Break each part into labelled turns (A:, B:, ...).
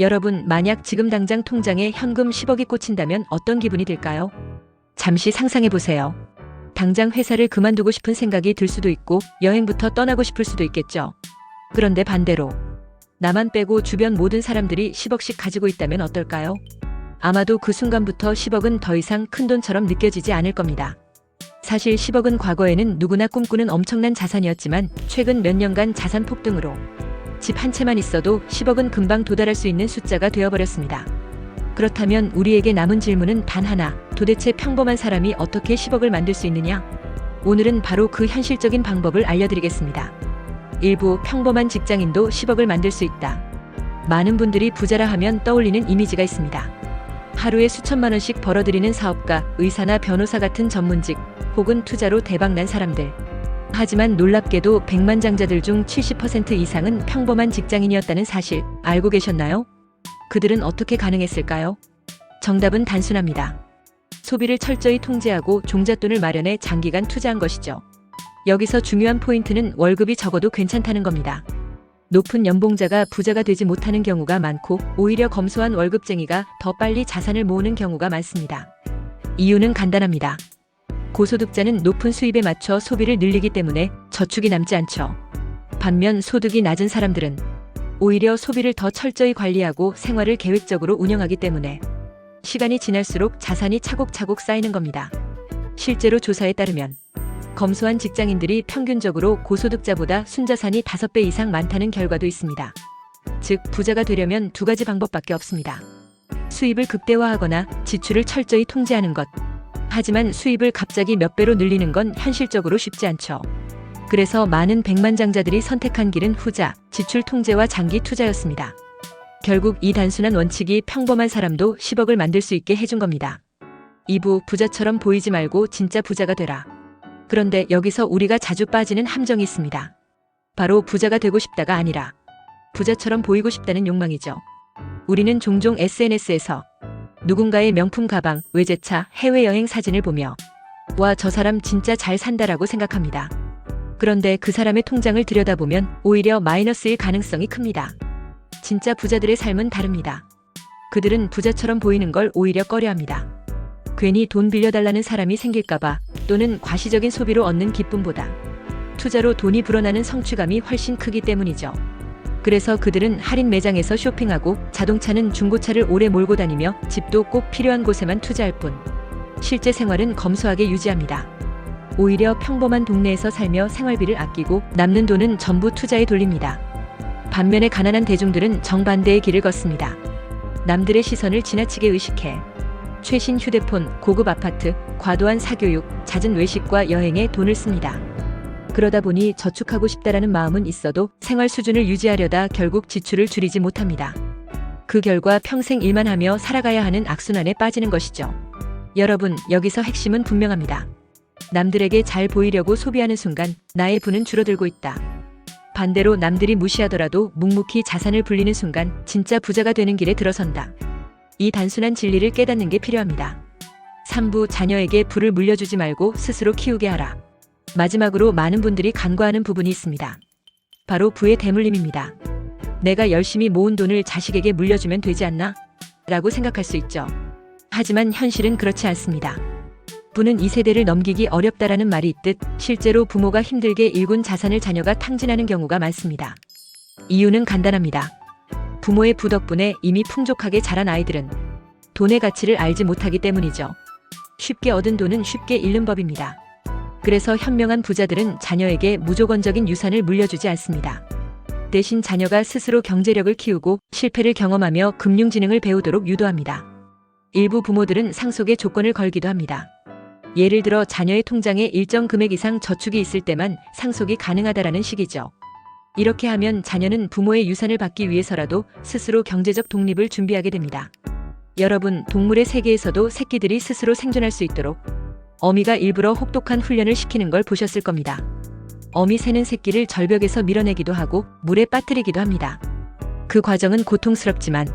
A: 여러분, 만약 지금 당장 통장에 현금 10억이 꽂힌다면 어떤 기분이 들까요? 잠시 상상해 보세요. 당장 회사를 그만두고 싶은 생각이 들 수도 있고 여행부터 떠나고 싶을 수도 있겠죠. 그런데 반대로 나만 빼고 주변 모든 사람들이 10억씩 가지고 있다면 어떨까요? 아마도 그 순간부터 10억은 더 이상 큰 돈처럼 느껴지지 않을 겁니다. 사실 10억은 과거에는 누구나 꿈꾸는 엄청난 자산이었지만 최근 몇 년간 자산 폭등으로 집 한 채만 있어도 10억은 금방 도달할 수 있는 숫자가 되어버렸습니다. 그렇다면 우리에게 남은 질문은 단 하나. 도대체 평범한 사람이 어떻게 10억을 만들 수 있느냐? 오늘은 바로 그 현실적인 방법을 알려드리겠습니다. 일부 평범한 직장인도 10억을 만들 수 있다. 많은 분들이 부자라 하면 떠올리는 이미지가 있습니다. 하루에 수천만 원씩 벌어들이는 사업가, 의사나 변호사 같은 전문직, 혹은 투자로 대박난 사람들. 하지만 놀랍게도 백만장자들 중 70% 이상은 평범한 직장인이었다는 사실 알고 계셨나요? 그들은 어떻게 가능했을까요? 정답은 단순합니다. 소비를 철저히 통제하고 종잣돈을 마련해 장기간 투자한 것이죠. 여기서 중요한 포인트는 월급이 적어도 괜찮다는 겁니다. 높은 연봉자가 부자가 되지 못하는 경우가 많고 오히려 검소한 월급쟁이가 더 빨리 자산을 모으는 경우가 많습니다. 이유는 간단합니다. 고소득자는 높은 수입에 맞춰 소비를 늘리기 때문에 저축이 남지 않죠. 반면 소득이 낮은 사람들은 오히려 소비를 더 철저히 관리하고 생활을 계획적으로 운영하기 때문에 시간이 지날수록 자산이 차곡차곡 쌓이는 겁니다. 실제로 조사에 따르면 검소한 직장인들이 평균적으로 고소득자보다 순자산이 5배 이상 많다는 결과도 있습니다. 즉, 부자가 되려면 두 가지 방법밖에 없습니다. 수입을 극대화하거나 지출을 철저히 통제하는 것. 하지만 수입을 갑자기 몇 배로 늘리는 건 현실적으로 쉽지 않죠. 그래서 많은 백만장자들이 선택한 길은 후자, 지출 통제와 장기 투자였습니다. 결국 이 단순한 원칙이 평범한 사람도 10억을 만들 수 있게 해준 겁니다. 2부 부자처럼 보이지 말고 진짜 부자가 되라. 그런데 여기서 우리가 자주 빠지는 함정이 있습니다. 바로 부자가 되고 싶다가 아니라 부자처럼 보이고 싶다는 욕망이죠. 우리는 종종 SNS에서 누군가의 명품 가방, 외제차, 해외여행 사진을 보며 와, 저 사람 진짜 잘 산다라고 생각합니다. 그런데 그 사람의 통장을 들여다보면 오히려 마이너스일 가능성이 큽니다. 진짜 부자들의 삶은 다릅니다. 그들은 부자처럼 보이는 걸 오히려 꺼려합니다. 괜히 돈 빌려달라는 사람이 생길까봐 또는 과시적인 소비로 얻는 기쁨보다 투자로 돈이 불어나는 성취감이 훨씬 크기 때문이죠. 그래서 그들은 할인 매장에서 쇼핑하고 자동차는 중고차를 오래 몰고 다니며 집도 꼭 필요한 곳에만 투자할 뿐 실제 생활은 검소하게 유지합니다. 오히려 평범한 동네에서 살며 생활비를 아끼고 남는 돈은 전부 투자에 돌립니다. 반면에 가난한 대중들은 정반대의 길을 걷습니다. 남들의 시선을 지나치게 의식해 최신 휴대폰, 고급 아파트, 과도한 사교육, 잦은 외식과 여행에 돈을 씁니다. 그러다 보니 저축하고 싶다라는 마음은 있어도 생활 수준을 유지하려다 결국 지출을 줄이지 못합니다. 그 결과 평생 일만 하며 살아가야 하는 악순환에 빠지는 것이죠. 여러분, 여기서 핵심은 분명합니다. 남들에게 잘 보이려고 소비하는 순간 나의 부는 줄어들고 있다. 반대로 남들이 무시하더라도 묵묵히 자산을 불리는 순간 진짜 부자가 되는 길에 들어선다. 이 단순한 진리를 깨닫는 게 필요합니다. 3부 자녀에게 부를 물려주지 말고 스스로 키우게 하라. 마지막으로 많은 분들이 간과하는 부분이 있습니다. 바로 부의 대물림입니다. 내가 열심히 모은 돈을 자식에게 물려주면 되지 않나? 라고 생각할 수 있죠. 하지만 현실은 그렇지 않습니다. 부는 이 세대를 넘기기 어렵다라는 말이 있듯 실제로 부모가 힘들게 일군 자산을 자녀가 탕진하는 경우가 많습니다. 이유는 간단합니다. 부모의 부 덕분에 이미 풍족하게 자란 아이들은 돈의 가치를 알지 못하기 때문이죠. 쉽게 얻은 돈은 쉽게 잃는 법입니다. 그래서 현명한 부자들은 자녀에게 무조건적인 유산을 물려주지 않습니다. 대신 자녀가 스스로 경제력을 키우고 실패를 경험하며 금융지능을 배우도록 유도합니다. 일부 부모들은 상속의 조건을 걸기도 합니다. 예를 들어 자녀의 통장에 일정 금액 이상 저축이 있을 때만 상속이 가능하다라는 식이죠. 이렇게 하면 자녀는 부모의 유산을 받기 위해서라도 스스로 경제적 독립을 준비하게 됩니다. 여러분, 동물의 세계에서도 새끼들이 스스로 생존할 수 있도록 어미가 일부러 혹독한 훈련을 시키는 걸 보셨을 겁니다. 어미 새는 새끼를 절벽에서 밀어내기도 하고 물에 빠뜨리기도 합니다. 그 과정은 고통스럽지만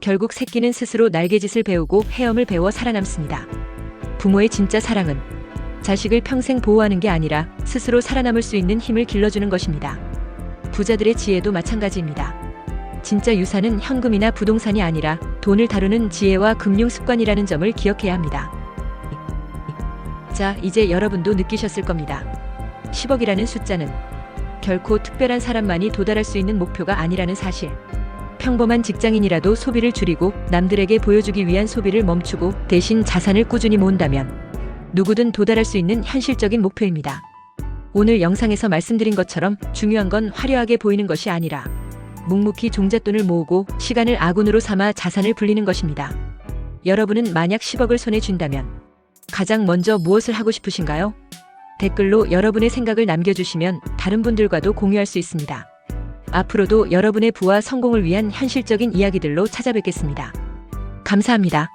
A: 결국 새끼는 스스로 날개짓을 배우고 헤엄을 배워 살아남습니다. 부모의 진짜 사랑은 자식을 평생 보호하는 게 아니라 스스로 살아남을 수 있는 힘을 길러주는 것입니다. 부자들의 지혜도 마찬가지입니다. 진짜 유산은 현금이나 부동산이 아니라 돈을 다루는 지혜와 금융 습관이라는 점을 기억해야 합니다. 자, 이제 여러분도 느끼셨을 겁니다. 10억이라는 숫자는 결코 특별한 사람만이 도달할 수 있는 목표가 아니라는 사실. 평범한 직장인이라도 소비를 줄이고 남들에게 보여주기 위한 소비를 멈추고 대신 자산을 꾸준히 모은다면 누구든 도달할 수 있는 현실적인 목표입니다. 오늘 영상에서 말씀드린 것처럼 중요한 건 화려하게 보이는 것이 아니라 묵묵히 종잣돈을 모으고 시간을 아군으로 삼아 자산을 불리는 것입니다. 여러분은 만약 10억을 손에 쥔다면 가장 먼저 무엇을 하고 싶으신가요? 댓글로 여러분의 생각을 남겨주시면 다른 분들과도 공유할 수 있습니다. 앞으로도 여러분의 부와 성공을 위한 현실적인 이야기들로 찾아뵙겠습니다. 감사합니다.